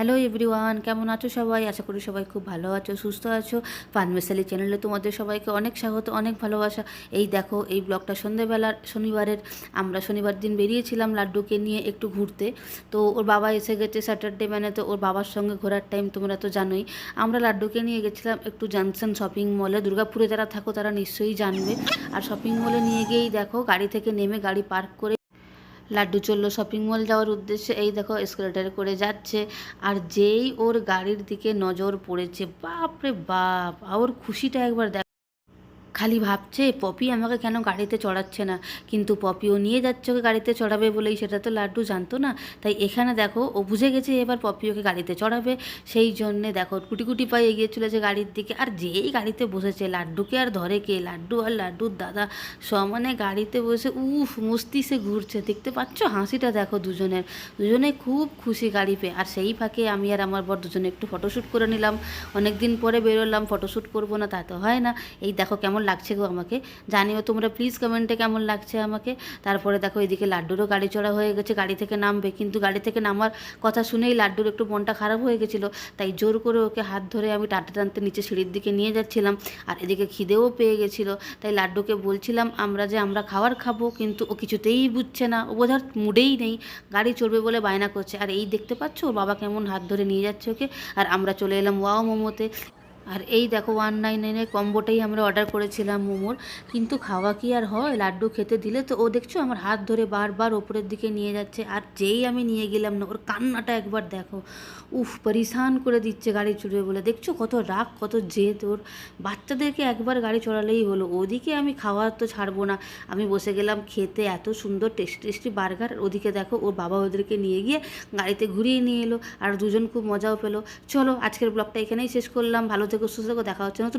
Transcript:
Hello everyone কেমন আছো সবাই? আশা করি সবাই খুব ভালো আছো, সুস্থ আছো। পানমেসালি চ্যানেলে তোমাদের সবাইকে অনেক স্বাগত, অনেক ভালোবাসা। এই দেখো, এই ব্লগটা সন্ধেবেলার, শনিবারের, আমরা শনিবার দিন বেরিয়েছিলাম লাড্ডুকে নিয়ে একটু ঘুরতে। তো ওর বাবা এসে গেছে স্যাটারডে মানে তো ওর বাবার সঙ্গে ঘোরার টাইম তোমরা তো জানোই। আমরা লাড্ডুকে নিয়ে গেছিলাম একটু জানসন শপিং মলে দুর্গাপুরে যারা থাকো তারা নিশ্চয়ই জানবে। আর শপিং মলে নিয়ে গিয়েই দেখো, গাড়ি থেকে নেমে গাড়ি পার্ক করে লাড্ডু চলল শপিং মল যাওয়ার উদ্দেশ্যে। এই দেখো স্কুলেটারে করে যাচ্ছে। আর যেই ওর গাড়ির দিকে নজর পড়েছে, বাপরে বাপ, আর খুশিটা একবার দেখ খালি ভাবছে, পপি আমাকে কেন গাড়িতে চড়াচ্ছে না? কিন্তু পপিও নিয়ে যাচ্ছে ওকে গাড়িতে চড়াবে বলেই, সেটা তো লাড্ডু জানতো না। তাই এখানে দেখো, ও বুঝে গেছে এবার পপি ওকে গাড়িতে চড়াবে। সেই জন্যে দেখো, কুটি কুটি পায়ে এগিয়ে চলেছে গাড়ির দিকে। আর যেই গাড়িতে বসেছে, লাড্ডুকে আর ধরে কে? লাড্ডু আর লাড্ডুর দাদা। সমানে গাড়িতে বসে, উফ মস্তি সে ঘুরছে। দেখতে পাচ্ছ? হাসিটা দেখো দুজনের। দুজনে খুব খুশি গাড়ি পেয়ে। আর সেই ফাঁকে আমি আর আমার বর দুজনে একটু ফটোশ্যুট করে নিলাম। অনেক দিন পরে বেরোলাম ফটোশ্যুট করব না তা তো হয় না। এই দেখো কেমন লাগছে গো আমাকে। জানিও তোমরা প্লিজ কমেন্টে কেমন লাগছে আমাকে। তারপরে দেখো এদিকে লাড্ডুরও গাড়ি চড়া হয়ে গেছে, গাড়ি থেকে নামবে। কিন্তু গাড়ি থেকে নামার কথা শুনেই লাড্ডুর একটু মনটা খারাপ হয়ে গেছিল। তাই জোর করে ওকে হাত ধরে আমি টানতে টানতে নিচে সিঁড়ির দিকে নিয়ে যাচ্ছিলাম আর এদিকে খিদেও পেয়ে গেছিল। তাই লাড্ডুকে বলছিলাম, আমরা যে আমরা খাবার খাব, কিন্তু ও কিছুতেই বুঝছে না। ও বোঝার মুডেই নেই। গাড়ি চড়বে বলে বায়না করছে। আর এই দেখতে পাচ্ছ? ওর বাবা কেমন হাত ধরে নিয়ে যাচ্ছে ওকে। আর আমরা চলে এলাম ওয়াও মোমোতে। আর এই দেখো ওয়ান নাইন নাইনের কম্বোটাই আমরা অর্ডার করেছিলাম মোমোর। কিন্তু খাওয়া কি আর হয়? লাড্ডু খেতে দিলে তো ও দেখছ আমার হাত ধরে বারবার ওপরের দিকে নিয়ে যাচ্ছে। আর যেই আমি নিয়ে গেলাম না, ওর কান্নাটা একবার দেখো। উফ, পরিশান করে দিচ্ছে গাড়ি চড়বে বলে। দেখছ কত রাগ, কত জেদ ওর। বাচ্চাদেরকে একবার গাড়ি চড়ালেই হলো। ওদিকে আমি খাওয়ার তো ছাড়বো না। আমি বসে গেলাম খেতে, এত সুন্দর টেস্টি টেস্টি বার্গার। ওদিকে দেখো ওর বাবা ওদেরকে নিয়ে গিয়ে গাড়িতে ঘুরিয়ে নিয়ে এলো। আর দুজন খুব মজাও পেল। চলো আজকের ব্লগটা এখানেই শেষ করলাম। ভালো থেকো সুস্থ থেকো দেখা হচ্ছে নতুন